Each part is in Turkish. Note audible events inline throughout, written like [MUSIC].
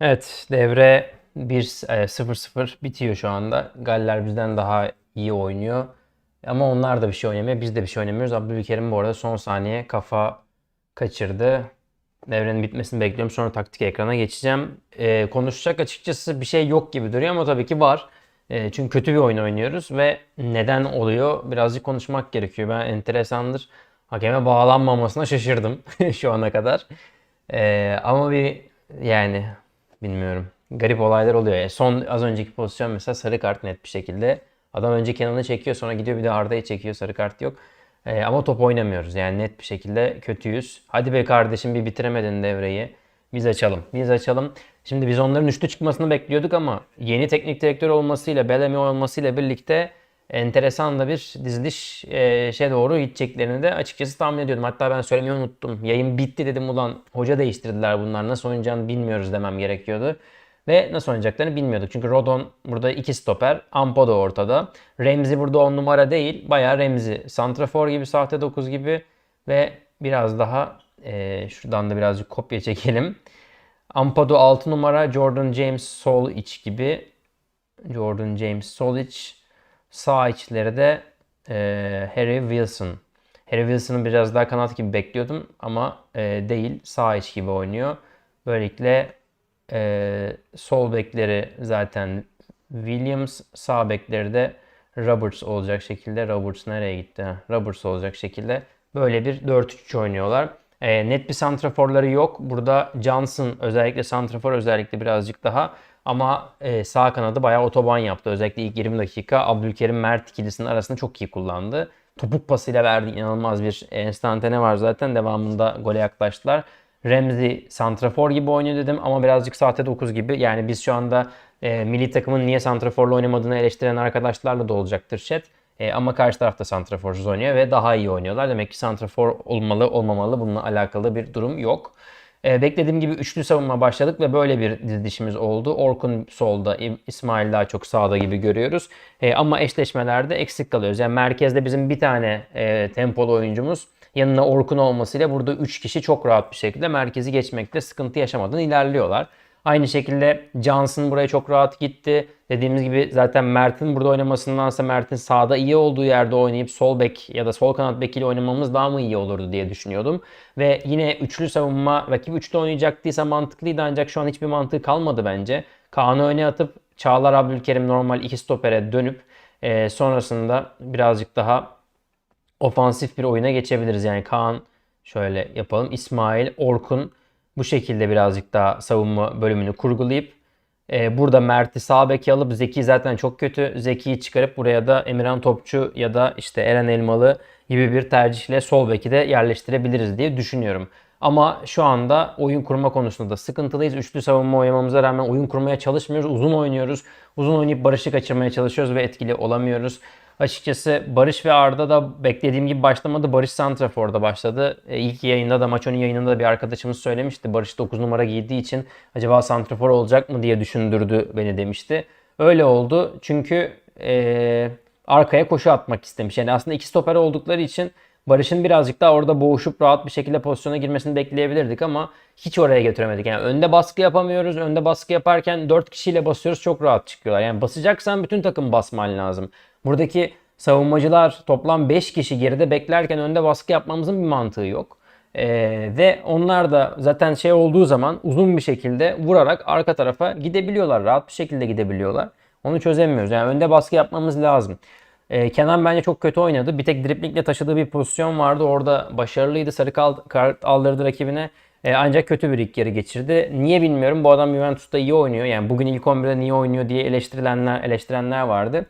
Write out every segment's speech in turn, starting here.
Evet, devre 1-0-0 bitiyor şu anda. Galler bizden daha iyi oynuyor. Ama onlar da bir şey oynamıyor. Biz de bir şey oynamıyoruz. Abdülkerim bu arada son saniye kafa kaçırdı. Devrenin bitmesini bekliyorum. Sonra taktik ekrana geçeceğim. Ee, konuşacak açıkçası bir şey yok gibi duruyor ama tabii ki var. Ee, çünkü kötü bir oyun oynuyoruz ve neden oluyor birazcık konuşmak gerekiyor. Ben enteresandır. Hakeme bağlanmamasına şaşırdım [LAUGHS] şu ana kadar. Ee, ama bir yani bilmiyorum. Garip olaylar oluyor. ya. Son az önceki pozisyon mesela sarı kart net bir şekilde. Adam önce Kenan'ı çekiyor sonra gidiyor bir de Arda'yı çekiyor sarı kart yok. Ee, ama top oynamıyoruz yani net bir şekilde kötüyüz. Hadi be kardeşim bir bitiremedin devreyi. Biz açalım. Biz açalım. Şimdi biz onların üçlü çıkmasını bekliyorduk ama yeni teknik direktör olmasıyla, Bellamy olmasıyla birlikte enteresan da bir diziliş e, şey doğru gideceklerini de açıkçası tahmin ediyordum. Hatta ben söylemeyi unuttum. Yayın bitti dedim ulan hoca değiştirdiler bunlar. Nasıl oynayacağını bilmiyoruz demem gerekiyordu. Ve nasıl oynayacaklarını bilmiyorduk. Çünkü Rodon burada iki stoper. Ampo da ortada. Remzi burada 10 numara değil. Bayağı Remzi. Santrafor gibi, sahte 9 gibi ve biraz daha e, şuradan da birazcık kopya çekelim. Ampadu 6 numara, Jordan James sol iç gibi. Jordan James sol iç. Sağ içleri de e, Harry Wilson. Harry Wilson'ı biraz daha kanat gibi bekliyordum ama e, değil. Sağ iç gibi oynuyor. Böylelikle e, sol bekleri zaten Williams, sağ bekleri de Roberts olacak şekilde. Roberts nereye gitti? Roberts olacak şekilde. Böyle bir 4-3 oynuyorlar. E, net bir santraforları yok. Burada Johnson özellikle santrafor özellikle birazcık daha ama e, sağ kanadı bayağı otoban yaptı. Özellikle ilk 20 dakika Abdülkerim Mert ikilisinin arasında çok iyi kullandı. Topuk pasıyla verdi inanılmaz bir enstantane var zaten. Devamında gole yaklaştılar. Remzi santrafor gibi oynuyor dedim ama birazcık sahte 9 gibi. Yani biz şu anda e, milli takımın niye santraforla oynamadığını eleştiren arkadaşlarla da olacaktır chat. E, ama karşı tarafta santraforsuz oynuyor ve daha iyi oynuyorlar. Demek ki santrafor olmalı olmamalı bununla alakalı bir durum yok. E, beklediğim gibi üçlü savunma başladık ve böyle bir dizilişimiz oldu. Orkun solda, İsmail daha çok sağda gibi görüyoruz. E, ama eşleşmelerde eksik kalıyoruz. Yani merkezde bizim bir tane e, tempolu oyuncumuz yanına Orkun olmasıyla burada 3 kişi çok rahat bir şekilde merkezi geçmekte sıkıntı yaşamadan ilerliyorlar. Aynı şekilde Johnson buraya çok rahat gitti. Dediğimiz gibi zaten Mert'in burada oynamasındansa Mert'in sağda iyi olduğu yerde oynayıp sol bek ya da sol kanat bekiyle oynamamız daha mı iyi olurdu diye düşünüyordum. Ve yine üçlü savunma rakip üçlü oynayacaktıysa mantıklıydı ancak şu an hiçbir mantığı kalmadı bence. Kaan'ı öne atıp Çağlar Abdülkerim normal iki stopere dönüp e, sonrasında birazcık daha ofansif bir oyuna geçebiliriz. Yani Kaan şöyle yapalım. İsmail, Orkun bu şekilde birazcık daha savunma bölümünü kurgulayıp e, burada Mert'i sağ beke alıp Zeki zaten çok kötü. Zeki'yi çıkarıp buraya da Emirhan Topçu ya da işte Eren Elmalı gibi bir tercihle sol beki de yerleştirebiliriz diye düşünüyorum. Ama şu anda oyun kurma konusunda da sıkıntılıyız. Üçlü savunma oynamamıza rağmen oyun kurmaya çalışmıyoruz. Uzun oynuyoruz. Uzun oynayıp Barış'ı kaçırmaya çalışıyoruz ve etkili olamıyoruz. Açıkçası Barış ve Arda da beklediğim gibi başlamadı. Barış Santrafor'da başladı. E, ilk yayında da maç önü yayınında da bir arkadaşımız söylemişti. Barış 9 numara giydiği için acaba Santrafor olacak mı diye düşündürdü beni demişti. Öyle oldu. Çünkü e, arkaya koşu atmak istemiş. Yani aslında iki stoper oldukları için Barış'ın birazcık daha orada boğuşup rahat bir şekilde pozisyona girmesini bekleyebilirdik ama hiç oraya götüremedik. Yani önde baskı yapamıyoruz. Önde baskı yaparken 4 kişiyle basıyoruz çok rahat çıkıyorlar. Yani basacaksan bütün takım basman lazım. Buradaki savunmacılar toplam 5 kişi geride beklerken önde baskı yapmamızın bir mantığı yok. Ee, ve onlar da zaten şey olduğu zaman uzun bir şekilde vurarak arka tarafa gidebiliyorlar. Rahat bir şekilde gidebiliyorlar. Onu çözemiyoruz. Yani önde baskı yapmamız lazım. Ee, Kenan bence çok kötü oynadı. Bir tek driplingle taşıdığı bir pozisyon vardı. Orada başarılıydı. Sarı kart aldırdı rakibine. Ee, ancak kötü bir ilk yarı geçirdi. Niye bilmiyorum. Bu adam Juventus'ta iyi oynuyor. Yani bugün ilk 11'de niye oynuyor diye eleştirilenler eleştirenler vardı.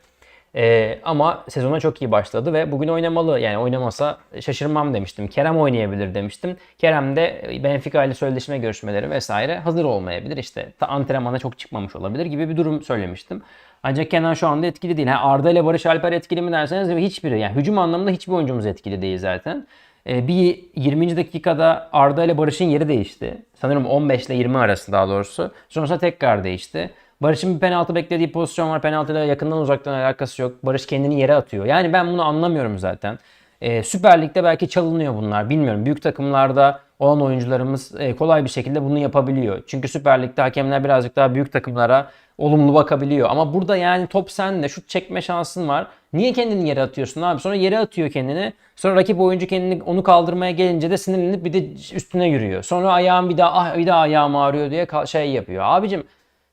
Ee, ama sezona çok iyi başladı ve bugün oynamalı. Yani oynamasa şaşırmam demiştim. Kerem oynayabilir demiştim. Kerem de Benfica ile sözleşme görüşmeleri vesaire hazır olmayabilir. İşte antrenmana çok çıkmamış olabilir gibi bir durum söylemiştim. Ancak Kenan şu anda etkili değil. Ha, Arda ile Barış Alper etkili mi derseniz hiçbiri. Yani hücum anlamında hiçbir oyuncumuz etkili değil zaten. Ee, bir 20. dakikada Arda ile Barış'ın yeri değişti. Sanırım 15 ile 20 arası daha doğrusu. Sonrasında tekrar değişti. Barış'ın bir penaltı beklediği pozisyon var. Penaltıyla yakından uzaktan alakası yok. Barış kendini yere atıyor. Yani ben bunu anlamıyorum zaten. Ee, Süper Lig'de belki çalınıyor bunlar. Bilmiyorum. Büyük takımlarda olan oyuncularımız e, kolay bir şekilde bunu yapabiliyor. Çünkü Süper Lig'de hakemler birazcık daha büyük takımlara olumlu bakabiliyor. Ama burada yani top sende şut çekme şansın var. Niye kendini yere atıyorsun abi? Sonra yere atıyor kendini. Sonra rakip oyuncu kendini onu kaldırmaya gelince de sinirlenip bir de üstüne yürüyor. Sonra ayağım bir daha ah bir daha ayağım ağrıyor diye şey yapıyor. Abicim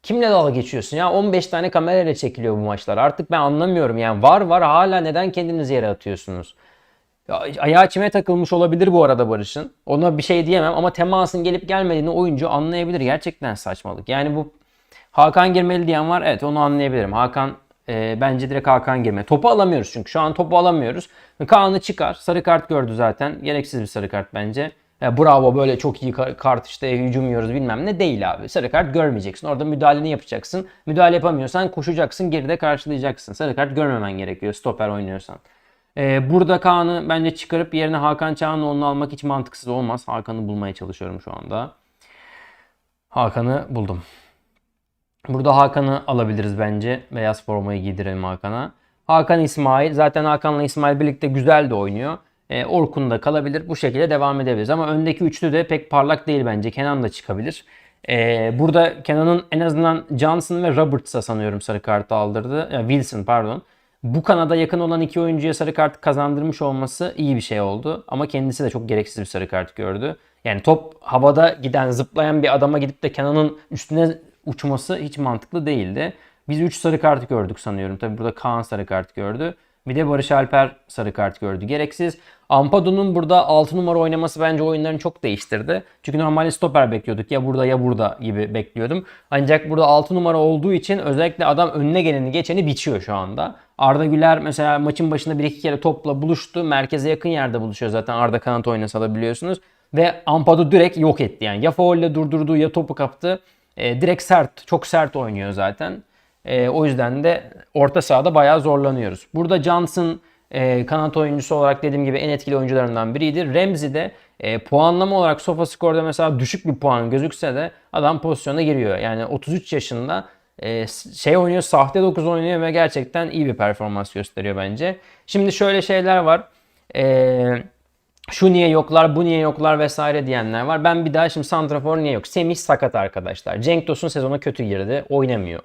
Kimle dalga geçiyorsun ya? 15 tane kamerayla çekiliyor bu maçlar. Artık ben anlamıyorum yani. Var var hala neden kendinizi yere atıyorsunuz? Ya, ayağı çime takılmış olabilir bu arada Barış'ın. Ona bir şey diyemem ama temasın gelip gelmediğini oyuncu anlayabilir. Gerçekten saçmalık. Yani bu Hakan girmeli diyen var. Evet onu anlayabilirim. Hakan e, bence direkt Hakan girmeli. Topu alamıyoruz çünkü. Şu an topu alamıyoruz. Kaan'ı çıkar. Sarı kart gördü zaten. Gereksiz bir sarı kart bence. Ya bravo böyle çok iyi ka- kart işte hücum yiyoruz bilmem ne değil abi. Sarı kart görmeyeceksin. Orada müdahaleni yapacaksın. Müdahale yapamıyorsan koşacaksın geride karşılayacaksın. Sarı kart görmemen gerekiyor stoper oynuyorsan. Ee, burada Kaan'ı bence çıkarıp yerine Hakan Çağanoğlu'nu almak hiç mantıksız olmaz. Hakan'ı bulmaya çalışıyorum şu anda. Hakan'ı buldum. Burada Hakan'ı alabiliriz bence. Beyaz formayı giydirelim Hakan'a. Hakan İsmail. Zaten Hakan'la İsmail birlikte güzel de oynuyor. E, Orkun da kalabilir. Bu şekilde devam edebiliriz. Ama öndeki üçlü de pek parlak değil bence. Kenan da çıkabilir. E, burada Kenan'ın en azından Johnson ve Roberts'a sanıyorum sarı kartı aldırdı. Ya, Wilson pardon. Bu kanada yakın olan iki oyuncuya sarı kart kazandırmış olması iyi bir şey oldu. Ama kendisi de çok gereksiz bir sarı kart gördü. Yani top havada giden, zıplayan bir adama gidip de Kenan'ın üstüne uçması hiç mantıklı değildi. Biz 3 sarı kart gördük sanıyorum. Tabi burada Kaan sarı kart gördü. Bir de Barış Alper sarı kart gördü. Gereksiz. Ampadu'nun burada 6 numara oynaması bence oyunlarını çok değiştirdi. Çünkü normalde stoper bekliyorduk. Ya burada ya burada gibi bekliyordum. Ancak burada 6 numara olduğu için özellikle adam önüne geleni geçeni biçiyor şu anda. Arda Güler mesela maçın başında bir iki kere topla buluştu. Merkeze yakın yerde buluşuyor zaten Arda kanat oynasa da biliyorsunuz. Ve Ampadu direkt yok etti yani. Ya faulle durdurdu ya topu kaptı. E, direkt sert, çok sert oynuyor zaten. E, o yüzden de orta sahada bayağı zorlanıyoruz. Burada Johnson e, kanat oyuncusu olarak dediğim gibi en etkili oyuncularından biriydi. Remzi de e, puanlama olarak sofa skorda mesela düşük bir puan gözükse de adam pozisyona giriyor. Yani 33 yaşında e, şey oynuyor, sahte 9 oynuyor ve gerçekten iyi bir performans gösteriyor bence. Şimdi şöyle şeyler var. Eee şu niye yoklar, bu niye yoklar vesaire diyenler var. Ben bir daha şimdi Santrafor niye yok? Semih sakat arkadaşlar. Cenk Tosun sezona kötü girdi. Oynamıyor.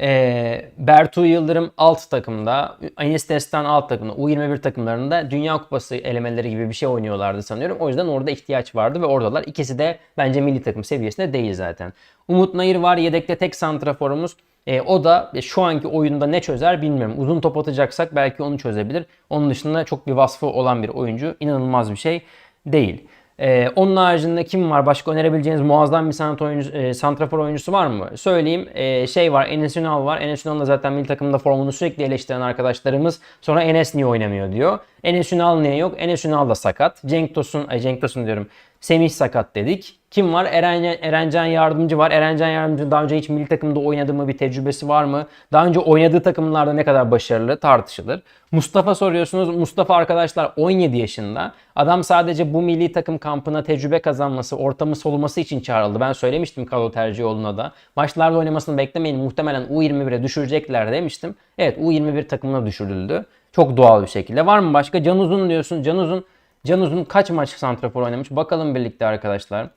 Ee, Bertu Yıldırım alt takımda, Enis Destan alt takımda, U21 takımlarında Dünya Kupası elemeleri gibi bir şey oynuyorlardı sanıyorum. O yüzden orada ihtiyaç vardı ve oradalar. İkisi de bence milli takım seviyesinde değil zaten. Umut Nayır var yedekte tek santraforumuz. E, o da e, şu anki oyunda ne çözer bilmiyorum. Uzun top atacaksak belki onu çözebilir. Onun dışında çok bir vasfı olan bir oyuncu. İnanılmaz bir şey değil. E, onun haricinde kim var? Başka önerebileceğiniz muazzam bir sanat oyuncu, e, santrafor oyuncusu var mı? Söyleyeyim. E, şey var. Enes Ünal var. Enes Ünal da zaten milli takımda formunu sürekli eleştiren arkadaşlarımız. Sonra Enes niye oynamıyor diyor. Enes Ünal niye yok? Enes Ünal da sakat. Cenk Tosun, ay Cenk Tosun diyorum. Semih sakat dedik. Kim var? Eren, Erencan Yardımcı var. Erencan Yardımcı daha önce hiç milli takımda oynadı mı? Bir tecrübesi var mı? Daha önce oynadığı takımlarda ne kadar başarılı tartışılır. Mustafa soruyorsunuz. Mustafa arkadaşlar 17 yaşında. Adam sadece bu milli takım kampına tecrübe kazanması, ortamı soluması için çağrıldı. Ben söylemiştim kadro Tercihioğlu'na da. Maçlarda oynamasını beklemeyin. Muhtemelen U21'e düşürecekler demiştim. Evet U21 takımına düşürüldü. Çok doğal bir şekilde. Var mı başka? Can Uzun diyorsun. Can Uzun Can Uzun kaç maç santrafor oynamış? Bakalım birlikte arkadaşlar.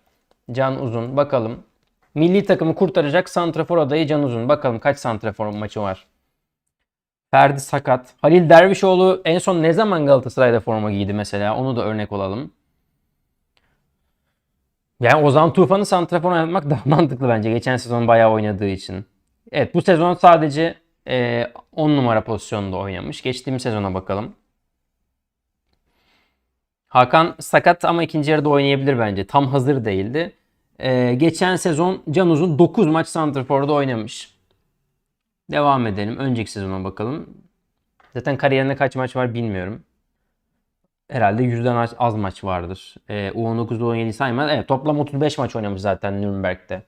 Can Uzun bakalım. Milli takımı kurtaracak santrafor adayı Can Uzun. Bakalım kaç santrafor maçı var. Ferdi sakat. Halil Dervişoğlu en son ne zaman Galatasaray'da forma giydi mesela? Onu da örnek olalım. Yani Ozan Tufan'ı santrafor oynatmak daha [LAUGHS] mantıklı bence. Geçen sezon bayağı oynadığı için. Evet bu sezon sadece 10 e, numara pozisyonunda oynamış. Geçtiğimiz sezona bakalım. Hakan sakat ama ikinci yarıda oynayabilir bence. Tam hazır değildi. Ee, geçen sezon Can Uzun 9 maç Santrfor'da oynamış. Devam edelim. Önceki sezona bakalım. Zaten kariyerinde kaç maç var bilmiyorum. Herhalde yüzden az, az maç vardır. Ee, U19'da 17 saymaz. Evet toplam 35 maç oynamış zaten Nürnberg'de.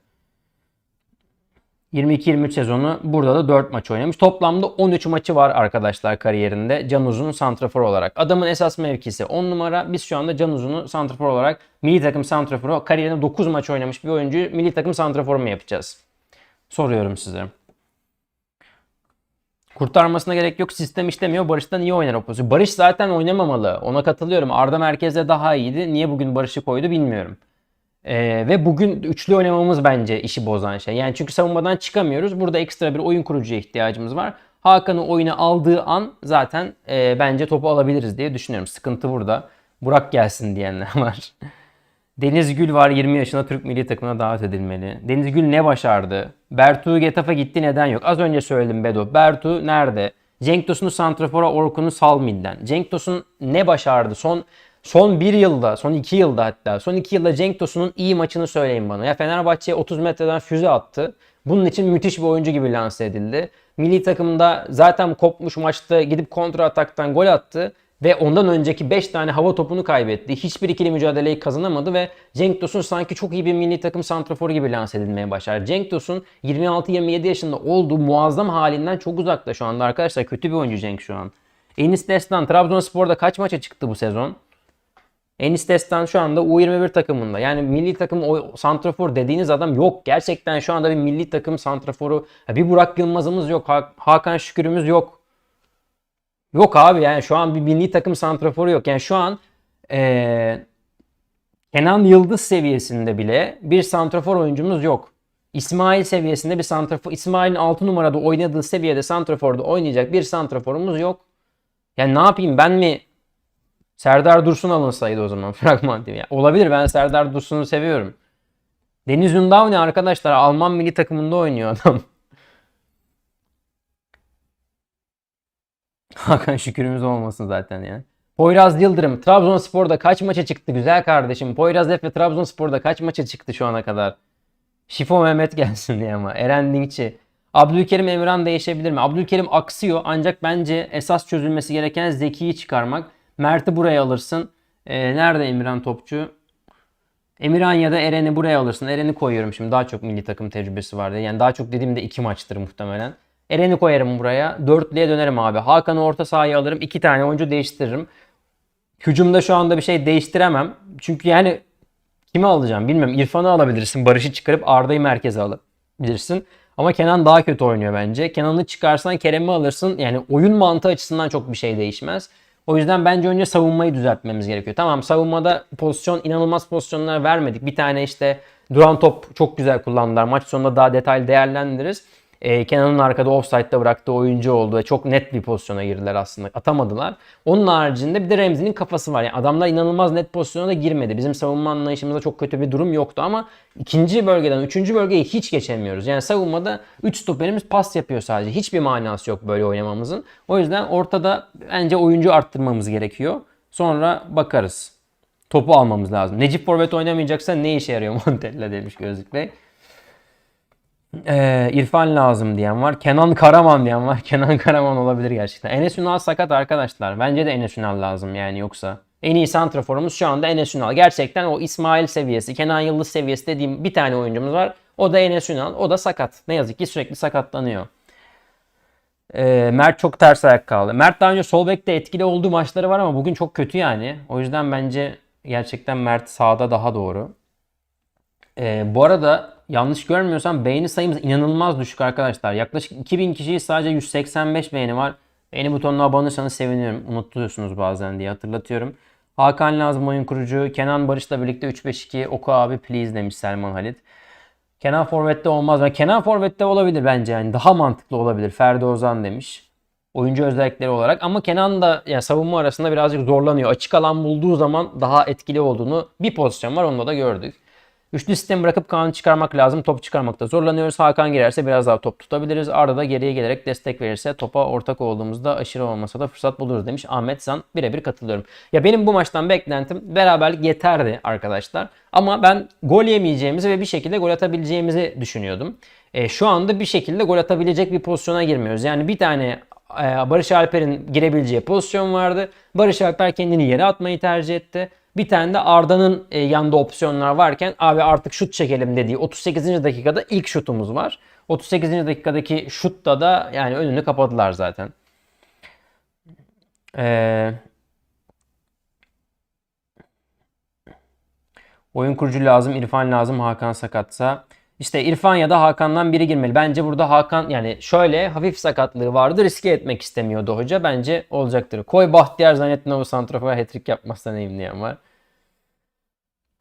22-23 sezonu burada da 4 maç oynamış. Toplamda 13 maçı var arkadaşlar kariyerinde Can Uzun'un santrafor olarak. Adamın esas mevkisi 10 numara. Biz şu anda Can Uzun'u santrafor olarak milli takım santraforu kariyerinde 9 maç oynamış bir oyuncu milli takım santraforu mu yapacağız? Soruyorum size. Kurtarmasına gerek yok. Sistem işlemiyor. Barış'tan iyi oynar o pozisyon. Barış zaten oynamamalı. Ona katılıyorum. Arda merkezde daha iyiydi. Niye bugün Barış'ı koydu bilmiyorum. Ee, ve bugün üçlü oynamamız bence işi bozan şey. Yani çünkü savunmadan çıkamıyoruz. Burada ekstra bir oyun kurucuya ihtiyacımız var. Hakan'ı oyuna aldığı an zaten e, bence topu alabiliriz diye düşünüyorum. Sıkıntı burada. Burak gelsin diyenler [LAUGHS] var. Deniz Gül var 20 yaşında Türk milli takımına davet edilmeli. Deniz Gül ne başardı? Bertu Getafe gitti neden yok? Az önce söyledim Bedo. Bertu nerede? Cenk Tosun'u Santrafor'a Orkun'u Salmil'den. Cenk Tosun ne başardı? Son son bir yılda, son iki yılda hatta. Son iki yılda Cenk Tosun'un iyi maçını söyleyin bana. Ya Fenerbahçe'ye 30 metreden füze attı. Bunun için müthiş bir oyuncu gibi lanse edildi. Milli takımda zaten kopmuş maçta gidip kontra ataktan gol attı ve ondan önceki 5 tane hava topunu kaybetti. Hiçbir ikili mücadeleyi kazanamadı ve Cenk Tosun sanki çok iyi bir milli takım santraforu gibi lanse edilmeye başlar. Cenk Tosun 26-27 yaşında olduğu muazzam halinden çok uzakta şu anda arkadaşlar. Kötü bir oyuncu Cenk şu an. Enis Destan Trabzonspor'da kaç maça çıktı bu sezon? Enis Destan şu anda U21 takımında. Yani milli takım o santrafor dediğiniz adam yok. Gerçekten şu anda bir milli takım santraforu. Bir Burak Yılmaz'ımız yok. Hakan Şükür'ümüz yok. Yok abi yani şu an bir milli takım santraforu yok. Yani şu an ee, Kenan Yıldız seviyesinde bile bir santrafor oyuncumuz yok. İsmail seviyesinde bir santrafor, İsmail'in 6 numarada oynadığı seviyede santraforda oynayacak bir santraforumuz yok. Yani ne yapayım ben mi Serdar Dursun alınsaydı o zaman [LAUGHS] fragman TV. Yani olabilir ben Serdar Dursun'u seviyorum. Deniz Ündav ne arkadaşlar? Alman milli takımında oynuyor adam. [LAUGHS] Hakan şükürümüz olmasın zaten ya. Poyraz Yıldırım Trabzonspor'da kaç maça çıktı güzel kardeşim? Poyraz Efe Trabzonspor'da kaç maça çıktı şu ana kadar? Şifo Mehmet [LAUGHS] gelsin diye ama. Eren Dinkçi. Abdülkerim Emirhan değişebilir mi? Abdülkerim aksıyor ancak bence esas çözülmesi gereken Zeki'yi çıkarmak. Mert'i buraya alırsın. Ee, nerede Emirhan topçu? Emirhan ya da Eren'i buraya alırsın. Eren'i koyuyorum şimdi. Daha çok milli takım tecrübesi vardı. Yani daha çok dediğimde iki maçtır muhtemelen. Eren'i koyarım buraya. Dörtlüye dönerim abi. Hakan'ı orta sahaya alırım. iki tane oyuncu değiştiririm. Hücumda şu anda bir şey değiştiremem. Çünkü yani kimi alacağım bilmiyorum. İrfan'ı alabilirsin. Barış'ı çıkarıp Arda'yı merkeze alabilirsin. Ama Kenan daha kötü oynuyor bence. Kenan'ı çıkarsan Kerem'i alırsın. Yani oyun mantığı açısından çok bir şey değişmez. O yüzden bence önce savunmayı düzeltmemiz gerekiyor. Tamam savunmada pozisyon inanılmaz pozisyonlar vermedik. Bir tane işte duran top çok güzel kullandılar. Maç sonunda daha detaylı değerlendiririz e, Kenan'ın arkada offside'da bıraktığı oyuncu oldu ve çok net bir pozisyona girdiler aslında. Atamadılar. Onun haricinde bir de Remzi'nin kafası var. Yani adamlar inanılmaz net pozisyona da girmedi. Bizim savunma anlayışımızda çok kötü bir durum yoktu ama ikinci bölgeden üçüncü bölgeyi hiç geçemiyoruz. Yani savunmada 3 stoperimiz pas yapıyor sadece. Hiçbir manası yok böyle oynamamızın. O yüzden ortada bence oyuncu arttırmamız gerekiyor. Sonra bakarız. Topu almamız lazım. Necip Forvet oynamayacaksa ne işe yarıyor [LAUGHS] Montella demiş Gözlük Bey. Ee, İrfan lazım diyen var. Kenan Karaman diyen var. [LAUGHS] Kenan Karaman olabilir gerçekten. Enes Ünal sakat arkadaşlar. Bence de Enes Ünal lazım yani yoksa. En iyi santraforumuz şu anda Enes Ünal. Gerçekten o İsmail seviyesi, Kenan Yıldız seviyesi dediğim bir tane oyuncumuz var. O da Enes Ünal. O da sakat. Ne yazık ki sürekli sakatlanıyor. Ee, Mert çok ters ayak kaldı. Mert daha önce sol bekte etkili olduğu maçları var ama bugün çok kötü yani. O yüzden bence gerçekten Mert sağda daha doğru. Ee, bu arada yanlış görmüyorsam beğeni sayımız inanılmaz düşük arkadaşlar. Yaklaşık 2000 kişiyi sadece 185 beğeni var. Beğeni butonuna abone olursanız seviniyorum. Unutuyorsunuz bazen diye hatırlatıyorum. Hakan Lazım oyun kurucu. Kenan Barış'la birlikte 3-5-2 Oku abi please demiş Selman Halit. Kenan Forvet'te olmaz. Yani Kenan Forvet'te olabilir bence yani daha mantıklı olabilir. Ferdi Ozan demiş. Oyuncu özellikleri olarak ama Kenan da yani savunma arasında birazcık zorlanıyor. Açık alan bulduğu zaman daha etkili olduğunu bir pozisyon var onda da gördük. Üçlü sistemi bırakıp Kaan'ı çıkarmak lazım. Top çıkarmakta zorlanıyoruz. Hakan girerse biraz daha top tutabiliriz. Arda da geriye gelerek destek verirse topa ortak olduğumuzda aşırı olmasa da fırsat buluruz demiş Ahmet Zan. Birebir katılıyorum. Ya benim bu maçtan beklentim beraberlik yeterdi arkadaşlar. Ama ben gol yemeyeceğimizi ve bir şekilde gol atabileceğimizi düşünüyordum. E, şu anda bir şekilde gol atabilecek bir pozisyona girmiyoruz. Yani bir tane e, Barış Alper'in girebileceği pozisyon vardı. Barış Alper kendini yere atmayı tercih etti. Bir tane de Arda'nın e, yanında opsiyonlar varken abi artık şut çekelim dediği 38. dakikada ilk şutumuz var. 38. dakikadaki şutta da yani önünü kapadılar zaten. Ee, oyun kurucu lazım, İrfan lazım, Hakan sakatsa. İşte İrfan ya da Hakan'dan biri girmeli. Bence burada Hakan yani şöyle hafif sakatlığı vardı. Riske etmek istemiyordu hoca. Bence olacaktır. Koy Bahtiyar Zannettin o santrafor hat-trick yapmazsa neyim diyen var.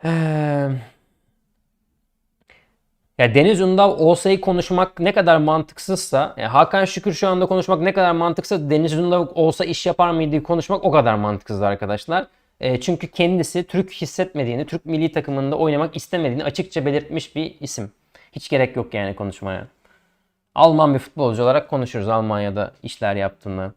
Ee, Ya Deniz Ünal olsayı konuşmak ne kadar mantıksızsa, ya Hakan Şükür şu anda konuşmak ne kadar mantıksa Deniz Ünal olsa iş yapar mıydı konuşmak o kadar mantıksız arkadaşlar. E, çünkü kendisi Türk hissetmediğini, Türk milli takımında oynamak istemediğini açıkça belirtmiş bir isim. Hiç gerek yok yani konuşmaya. Alman bir futbolcu olarak konuşuruz Almanya'da işler yaptığını.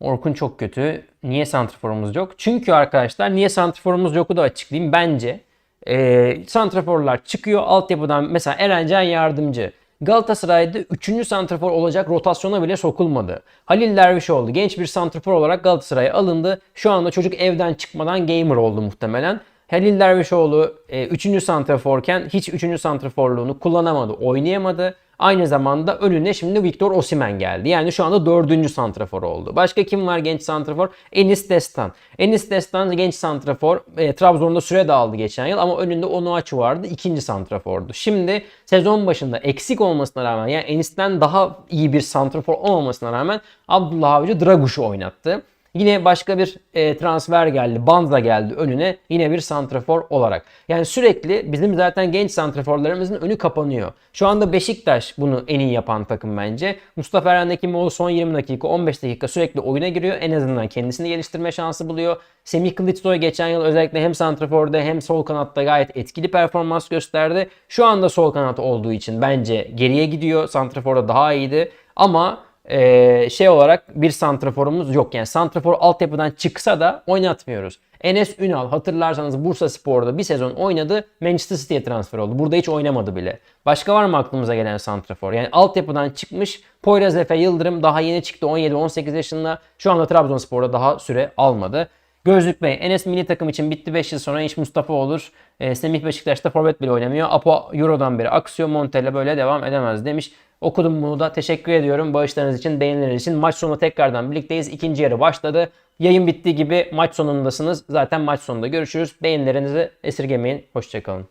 Orkun çok kötü. Niye santrforumuz yok? Çünkü arkadaşlar niye santrforumuz yok'u da açıklayayım. Bence e, santraforlar çıkıyor altyapıdan mesela Erencan Yardımcı. Galatasaray'da 3. santrafor olacak rotasyona bile sokulmadı. Halil Dervişoğlu genç bir santrafor olarak Galatasaray'a alındı. Şu anda çocuk evden çıkmadan gamer oldu muhtemelen. Halil Dervişoğlu 3. santraforken hiç 3. santraforluğunu kullanamadı, oynayamadı. Aynı zamanda önüne şimdi Victor Osimen geldi. Yani şu anda dördüncü santrafor oldu. Başka kim var genç santrafor? Enis Destan. Enis Destan genç santrafor. E, Trabzon'da süre de aldı geçen yıl ama önünde Onuachu vardı. ikinci santrafordu. Şimdi sezon başında eksik olmasına rağmen yani Enis'ten daha iyi bir santrafor olmamasına rağmen Abdullah Avcı Draguş'u oynattı. Yine başka bir e, transfer geldi. Banza geldi önüne. Yine bir santrafor olarak. Yani sürekli bizim zaten genç santraforlarımızın önü kapanıyor. Şu anda Beşiktaş bunu en iyi yapan takım bence. Mustafa Eren Hekimoğlu son 20 dakika 15 dakika sürekli oyuna giriyor. En azından kendisini geliştirme şansı buluyor. Semih Kılıçsoy geçen yıl özellikle hem santraforda hem sol kanatta gayet etkili performans gösterdi. Şu anda sol kanat olduğu için bence geriye gidiyor. Santraforda daha iyiydi. Ama ee, şey olarak bir santraforumuz yok. Yani santrafor altyapıdan çıksa da oynatmıyoruz. Enes Ünal hatırlarsanız Bursa Spor'da bir sezon oynadı. Manchester City'ye transfer oldu. Burada hiç oynamadı bile. Başka var mı aklımıza gelen santrafor? Yani altyapıdan çıkmış Poyraz Efe Yıldırım daha yeni çıktı 17-18 yaşında. Şu anda Trabzonspor'da daha süre almadı. Gözlük Bey, Enes milli takım için bitti 5 yıl sonra iş Mustafa olur. E, Semih Beşiktaş'ta forvet bile oynamıyor. Apo Euro'dan beri aksıyor. Montella böyle devam edemez demiş. Okudum bunu da. Teşekkür ediyorum bağışlarınız için, beğenileriniz için. Maç sonu tekrardan birlikteyiz. İkinci yarı başladı. Yayın bittiği gibi maç sonundasınız. Zaten maç sonunda görüşürüz. Beğenilerinizi esirgemeyin. Hoşçakalın.